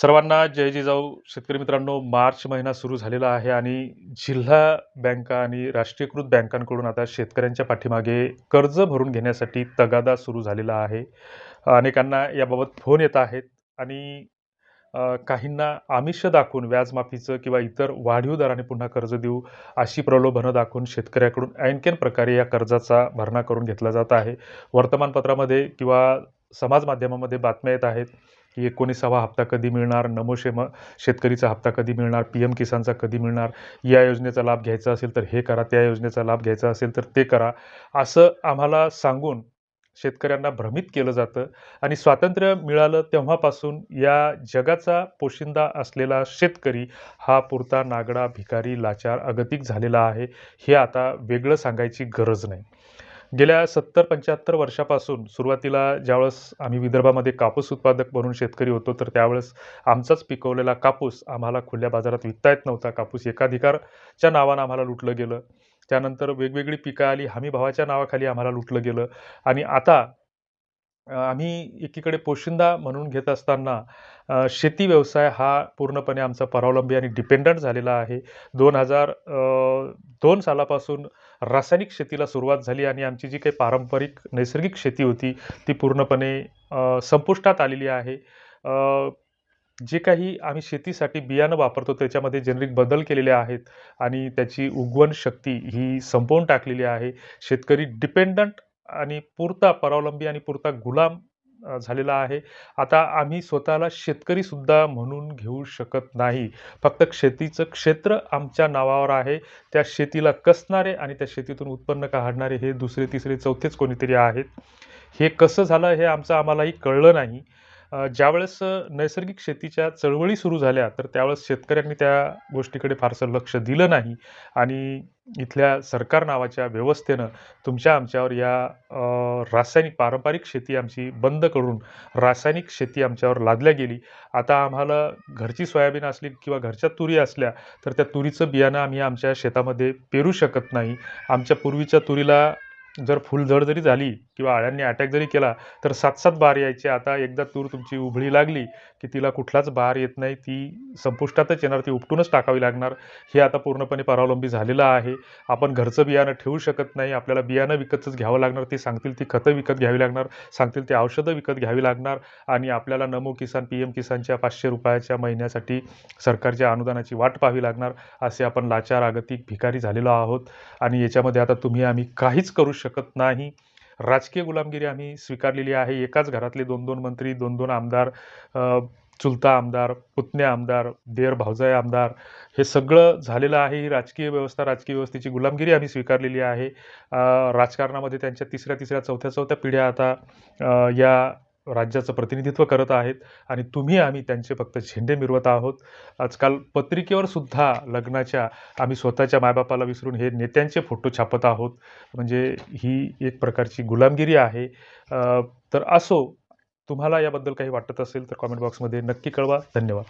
सर्वांना जय जिजाऊ शेतकरी मित्रांनो मार्च महिना सुरू झालेला आहे आणि जिल्हा बँका आणि राष्ट्रीयकृत बँकांकडून आता शेतकऱ्यांच्या पाठीमागे कर्ज भरून घेण्यासाठी तगादा सुरू झालेला आहे. अनेकांना याबाबत फोन येत आहेत आणि काहींना आमिष दाखवून व्याजमाफीचं किंवा इतर वाढीव दराने पुन्हा कर्ज देऊ अशी प्रलोभनं दाखवून शेतकऱ्याकडून ऐनकेन प्रकारे या कर्जाचा भरणा करून घेतला जात आहे. वर्तमानपत्रामध्ये किंवा समाज माध्यमामध्ये बातम्या येत आहेत की एकोणीसावा हप्ता कधी मिळणार? नमो शेम शेतकरीचा हप्ता कधी मिळणार? पी एम किसानचा कधी मिळणार? या योजनेचा लाभ घ्यायचा असेल तर हे करा त्या योजनेचा लाभ घ्यायचा असेल तर ते करा. असं आम्हाला सांगून शेतकऱ्यांना भ्रमित केलं जातं आणि स्वातंत्र्य मिळालं तेव्हापासून या जगाचा पोशिंदा असलेला शेतकरी हा पुरता नागडा भिकारी लाचार अगतिक झालेला आहे हे आता वेगळं सांगायची गरज नाही. गेल्या सत्तर पंच्याहत्तर वर्षापासून सुरुवातीला ज्यावेळेस आम्ही विदर्भामध्ये कापूस उत्पादक म्हणून शेतकरी होतो तर त्यावेळेस आमचाच पिकवलेला कापूस आम्हाला खुल्या बाजारात विकता येत नव्हता. कापूस एकाधिकारच्या नावानं आम्हाला लुटलं गेलं. त्यानंतर वेगवेगळी पिकं आली हमी भावाच्या नावाखाली आम्हाला लुटलं गेलं. आणि आता आम्ही एकीकडे पोशिंदा म्हणून घेत असताना शेती व्यवसाय हा पूर्णपणे आमचा परावलंबी आणि डिपेंडंट झालेला आहे. दोन हजार दोन सालापासून रासायनिक शेतीला सुरुवात झाली आणि आमची जी काही पारंपरिक नैसर्गिक शेती होती ती पूर्णपणे संपुष्टात आलेली आहे. जे काही आम्ही शेतीसाठी बियाणं वापरतो त्याच्यामध्ये जेनरिक बदल केलेले आहेत आणि त्याची उगवण शक्ती ही संपवून टाकलेली आहे. शेतकरी डिपेंडंट आणि पुरता परावलंबी आणि पुरता गुलाम झालेला आहे. आता आम्ही स्वतःला शेतकरीसुद्धा म्हणून घेऊ शकत नाही. फक्त शेतीचं क्षेत्र आमच्या नावावर आहे. त्या शेतीला कसणारे आणि त्या शेतीतून उत्पन्न काढणारे हे दुसरे तिसरे चौथेच कोणीतरी आहेत. हे कसं झालं हे आमचं आम्हालाही कळलं नाही. ज्यावेळेस नैसर्गिक शेतीच्या चळवळी सुरू झाल्या तर त्यावेळेस शेतकऱ्यांनी त्या गोष्टीकडे फारसं लक्ष दिलं नाही. आणि इथल्या सरकार नावाच्या व्यवस्थेनं तुमच्या आमच्यावर या रासायनिक पारंपरिक शेती आमची बंद करून रासायनिक शेती आमच्यावर लादल्या गेली. आता आम्हाला घरची सोयाबीन असली किंवा घरच्या तुरी असल्या तर त्या तुरीचं बियाणं आम्ही आमच्या शेतामध्ये पेरू शकत नाही. आमच्या पूर्वीच्या तुरीला जर फुलझड जरी झाली किंवा आळ्यांनी अटॅक जरी केला तर सात सात बार यायचे. आता एकदा तूर तुमची उभळी लागली की तिला कुठलाच बार येत नाही. ती संपुष्टातच येणार ती उपटूनच टाकावी लागणार. हे आता पूर्णपणे परावलंबी झालेलं आहे. आपण घरचं बियाणं ठेवू शकत नाही. आपल्याला बियाणं विकतच घ्यावं लागणार. ते सांगतील ती खतं विकत घ्यावी लागणार. सांगतील ते औषधं विकत घ्यावी लागणार. आणि आपल्याला नमो किसान पी एम किसानच्या पाचशे रुपयाच्या महिन्यासाठी सरकारच्या अनुदानाची वाट पाहावी लागणार. असे आपण लाचार आगतिक भिकारी झालेलो आहोत. आणि याच्यामध्ये आता तुम्ही आम्ही काहीच करू शकत नाही. राजकीय गुलामगिरी आम्ही स्वीकारलेली आहे. एकाच घरातले दोन दोन मंत्री दोन दोन आमदार चुलता आमदार पुतणे आमदार देर भावजाय आमदार हे सगळं झालेलं आहे. ही राजकीय व्यवस्था राजकीय व्यवस्थेची गुलामगिरी आम्ही स्वीकारलेली आहे. राजकारणामध्ये त्यांच्या तिसऱ्या तिसऱ्या चौथ्या चौथ्या पिढ्या आता या राज्याचं प्रतिनिधित्व करत आहेत आणि तुम्ही आम्ही त्यांचे फक्त झेंडे मिरवत आहोत. आजकाल पत्रिकेवर सुद्धा लग्नाच्या आम्ही स्वतःच्या मायबापाला विसरून हे नेत्यांचे फोटो छापत आहोत. म्हणजे ही एक प्रकारची गुलामगिरी आहे. तर असो तुम्हाला याबद्दल काही वाटत असेल तर कॉमेंट बॉक्समध्ये नक्की कळवा. धन्यवाद.